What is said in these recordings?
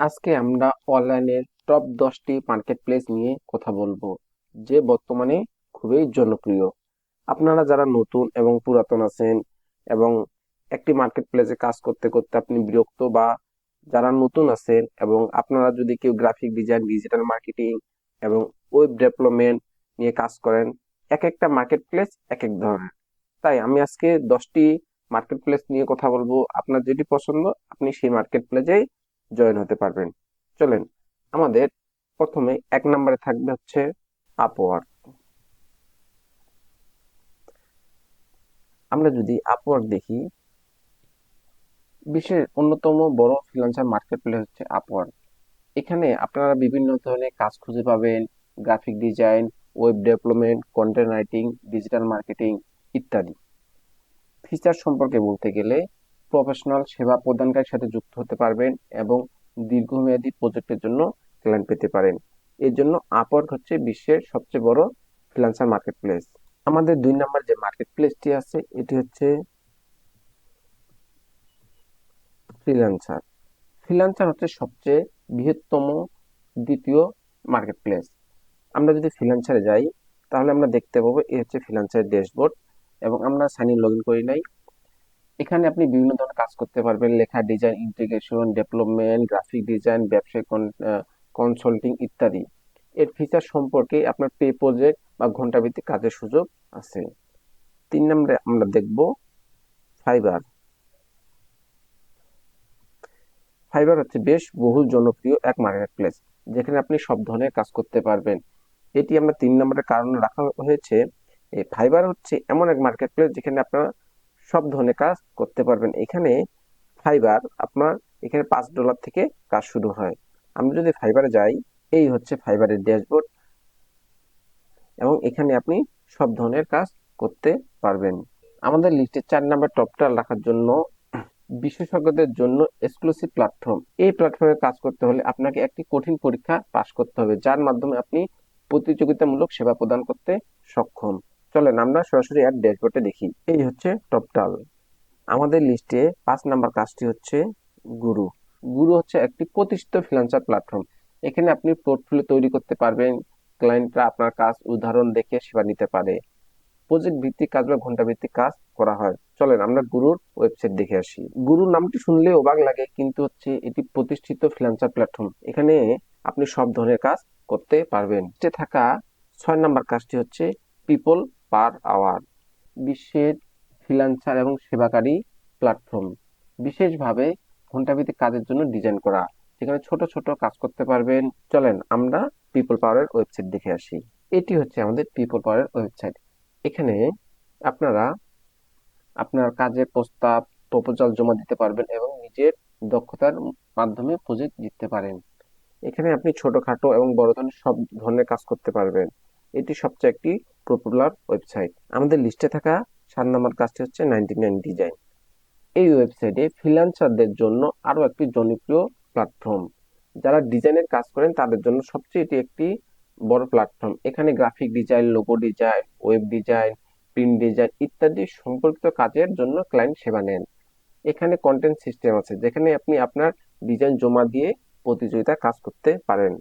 আজকে আমরা অনলাইনের টপ দশটি মার্কেট প্লেস নিয়ে কথা বলব, যে বর্তমানে খুবই জনপ্রিয়। আপনারা যারা নতুন এবং পুরাতন আছেন এবং একটি মার্কেট প্লেসে কাজ করতে করতে আপনি বিরক্ত বা যারা নতুন আছেন এবং আপনারা যদি কেউ গ্রাফিক ডিজাইন ডিজিটাল মার্কেটিং এবং ওয়েব ডেভেলপমেন্ট নিয়ে কাজ করেন, এক একটা মার্কেট প্লেস এক এক ধরনের। তাই আমি আজকে দশটি মার্কেট প্লেস নিয়ে কথা বলব। আপনার যেটি পছন্দ, আপনি সেই মার্কেট প্লেসেই জয়েন হতে পারবেন। চলেন, আমাদের প্রথমে এক নম্বরে থাকবে হচ্ছে আপওয়ার্ক আমরা যদি আপওয়ার্ক দেখি, বিশ্বের অন্যতম বড় ফ্রিল্যান্সার মার্কেট প্লেস হচ্ছে আপওয়ার্ক এখানে আপনারা বিভিন্ন ধরনের কাজ খুঁজে পাবেন graphic design web development content writing digital marketing ইত্যাদি। ফিচার সম্পর্কে বলতে গেলে প্রফেশনাল সেবা প্রদানকারীর সাথে যুক্ত হতে পারবেন এবং দীর্ঘমেয়াদী প্রজেক্টের জন্য ক্লায়েন্ট পেতে পারেন। এর জন্য আপওয়ার্ক হচ্ছে বিশ্বের সবচেয়ে বড় ফ্রিল্যান্সার মার্কেট প্লেস আমাদের দুই নম্বর যে মার্কেট প্লেসটি আছে, এটি হচ্ছে ফ্রিল্যান্সার ফ্রিল্যান্সার হচ্ছে সবচেয়ে বৃহত্তম দ্বিতীয় মার্কেট প্লেস আমরা যদি ফ্রিল্যান্সারে যাই, তাহলে আমরা দেখতে পাবো এই হচ্ছে ফ্রিল্যান্সারের ড্যাশবোর্ড এবং আমরা সাইন ইন লগ ইন করি নাই। এখানে আপনি বিভিন্ন ধরনের কাজ করতে পারবেন। লেখা design integration development graphic design ব্যবসায়িক কনসাল্টিং ইত্যাদি। এর ফিচার সম্পর্কে আপনার পে প্রজেক্ট বা ঘন্টাভিত্তিক কাজের সুযোগ আছে। তিন নম্বরে আমরা দেখব ফাইবার ফাইবার হচ্ছে বেশ বহুল জনপ্রিয় এক মার্কেট প্লেস যেখানে আপনি সব ধরনের কাজ করতে পারবেন। এটি আমরা তিন নম্বরের কারণে রাখা হয়েছে। ফাইবার হচ্ছে এমন এক মার্কেট প্লেস যেখানে আপনারা সব ধরনের কাজ করতে পারবেন। এখানে ফাইবার আপনার এখানে পাঁচ ডলার থেকে কাজ শুরু হয়। আমরা যদি ফাইবারে যাই, এই হচ্ছে ফাইবারের ড্যাশবোর্ড এবং এখানে আপনি সব ধরনের কাজ করতে পারবেন। আমাদের লিস্টে চার নাম্বার টপটা রাখার জন্য বিশেষজ্ঞদের জন্য এক্সক্লুসিভ প্ল্যাটফর্ম এই প্ল্যাটফর্মে কাজ করতে হলে আপনাকে একটি কঠিন পরীক্ষা পাশ করতে হবে, যার মাধ্যমে আপনি প্রতিযোগিতামূলক সেবা প্রদান করতে সক্ষম। চলেন আমরা সরাসরি এক ড্যাশবোর্ডে দেখি। এই হচ্ছে টপটাল আমাদের লিস্টে পাঁচ নাম্বার কাজটি হচ্ছে গুরু। গুরু হচ্ছে একটি প্রতিষ্ঠিত ফ্রিল্যান্সার প্ল্যাটফর্ম এখানে আপনি পোর্টফোলিও তৈরি করতে পারবেন ক্লায়েন্টরা আপনার কাজ উদাহরণ দেখে সেবা নিতে পারে। প্রজেক্ট ভিত্তিক কাজ বা ঘণ্টা ভিত্তিক কাজ করা হয়। চলেন আমরা গুরুর ওয়েবসাইট দেখে আসি। গুরুর নামটি শুনলে অবাক লাগে, কিন্তু হচ্ছে এটি প্রতিষ্ঠিত ফ্রিল্যান্সার প্ল্যাটফর্ম এখানে আপনি সব ধরনের কাজ করতে পারবেন। থাকা ছয় নাম্বার কাজটি হচ্ছে পিপল পার আওয়ার। বিশ্বের ফ্রিল্যান্সার এবং সেবাকারী প্ল্যাটফর্ম বিশেষভাবে ঘন্টাভিত্তিক কাজের জন্য ডিজাইন করা। যেখানে ছোট ছোট কাজ করতে পারবেন। চলেন আমরা পিপল পাওয়ারের ওয়েবসাইট দেখে আসি। এটি হচ্ছে আমাদের পিপল পাওয়ারের ওয়েবসাইট এখানে আপনারা আপনার কাজের প্রস্তাব প্রপোজাল জমা দিতে পারবেন এবং নিজের দক্ষতার মাধ্যমে প্রজেক্ট জিততে পারেন। এখানে আপনি ছোটখাটো এবং বড় ধরনের সব ধরনের কাজ করতে পারবেন। এটি সবচেয়ে একটি পপুলার ওয়েবসাইট আমাদের লিস্টে থাকা সাত নম্বর কাজটি হচ্ছে নাইনটি নাইন ডিজাইন এই ওয়েবসাইটে ফ্রিল্যান্সারদের জন্য আরও একটি জনপ্রিয় প্ল্যাটফর্ম যারা ডিজাইনের কাজ করেন, তাদের জন্য সবচেয়ে এটি একটি বড় প্ল্যাটফর্ম এখানে graphic design logo design web design print design ইত্যাদি সম্পর্কিত কাজের জন্য ক্লায়েন্ট সেবা নেন। এখানে কন্টেন্ট সিস্টেম আছে, যেখানে আপনি আপনার ডিজাইন জমা দিয়ে প্রতিযোগিতা কাজ করতে পারেন।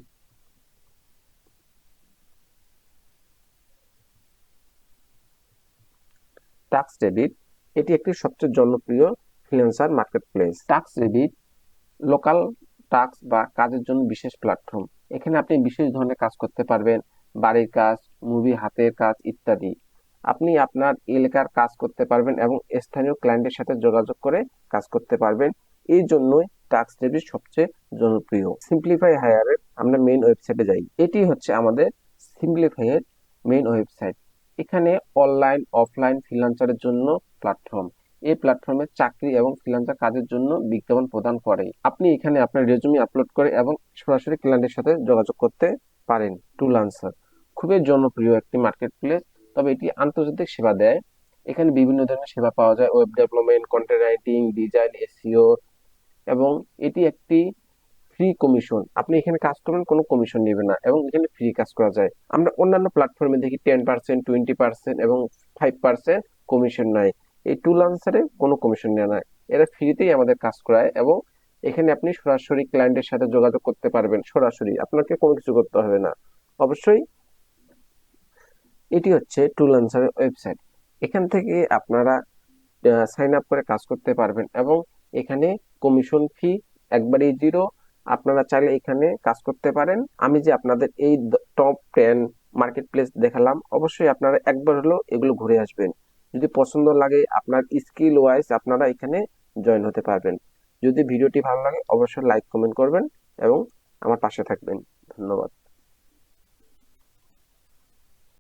টাক্স ডেবিট এটি একটি সবচেয়ে জনপ্রিয় freelancer marketplace tasks debit local tasks বা কাজের জন্য বিশেষ প্ল্যাটফর্ম এখানে আপনি বিশেষ ধরনের কাজ করতে পারবেন, বাড়ির কাজ মুভি হাতের কাজ ইত্যাদি। আপনি আপনার এলাকার কাজ করতে পারবেন এবং স্থানীয় ক্লায়েন্টের সাথে যোগাযোগ করে কাজ করতে পারবেন। এই জন্যই টাক্স ডেবিট সবচেয়ে জনপ্রিয়। সিম্পলিফাই হায়ারের আমরা মেইন ওয়েবসাইটে যাই। এটি হচ্ছে আমাদের সিম্পলিফাইয়ের মেইন ওয়েবসাইট এখানে অনলাইন অফলাইন ফ্রিল্যান্সারের জন্য প্ল্যাটফর্ম এই প্ল্যাটফর্মে চাকরি এবং ফ্রিলান্সার কাজের জন্য বিজ্ঞাপন প্রদান করে। আপনি এখানে আপনার রেজুমি আপলোড করে এবং সরাসরি ক্লায়েন্টের সাথে যোগাযোগ করতে পারেন টুলান্সার খুবই জনপ্রিয় একটি মার্কেট প্লেস তবে এটি আন্তর্জাতিক সেবা দেয়। এখানে বিভিন্ন ধরনের সেবা পাওয়া যায় web development content writing design SEO এবং এটি একটি ফ্রি কমিশন আপনি এখানে কাজ করবেন, কোনো কমিশন নেবে না এবং এখানে ফ্রি কাজ করা যায়। আমরা অন্যান্য প্ল্যাটফর্মে দেখি টেন পার্সেন্ট টোয়েন্টি পার্সেন্ট এবং ফাইভ পার্সেন্ট কমিশন নেয়। এই টুল আনসারে কোনো কমিশন নেয় না। এরা ফ্রিতেই আমাদের কাজ করায় এবং এখানে আপনি সরাসরি ক্লায়েন্টের সাথে যোগাযোগ করতে পারবেন সরাসরি। আপনাকে কোনো কিছু করতে হবে না। অবশ্যই এটি হচ্ছে টুল আনসারের ওয়েবসাইট এখান থেকে আপনারা সাইন আপ করে কাজ করতে পারবেন এবং এখানে কমিশন ফি একবারই জিরো আপনারা চাইলে এখানে কাজ করতে পারেন। আমি যে আপনাদের এই টপ টেন মার্কেট প্লেস দেখালাম, অবশ্যই আপনারা একবার হলেও এগুলো ঘুরে আসবেন। যদি পছন্দ লাগে, আপনার স্কিল ওয়াইজ আপনারা এখানে জয়েন হতে পারবেন। যদি ভিডিওটি ভালো লাগে, অবশ্যই লাইক কমেন্ট করবেন এবং আমার পাশে থাকবেন। ধন্যবাদ।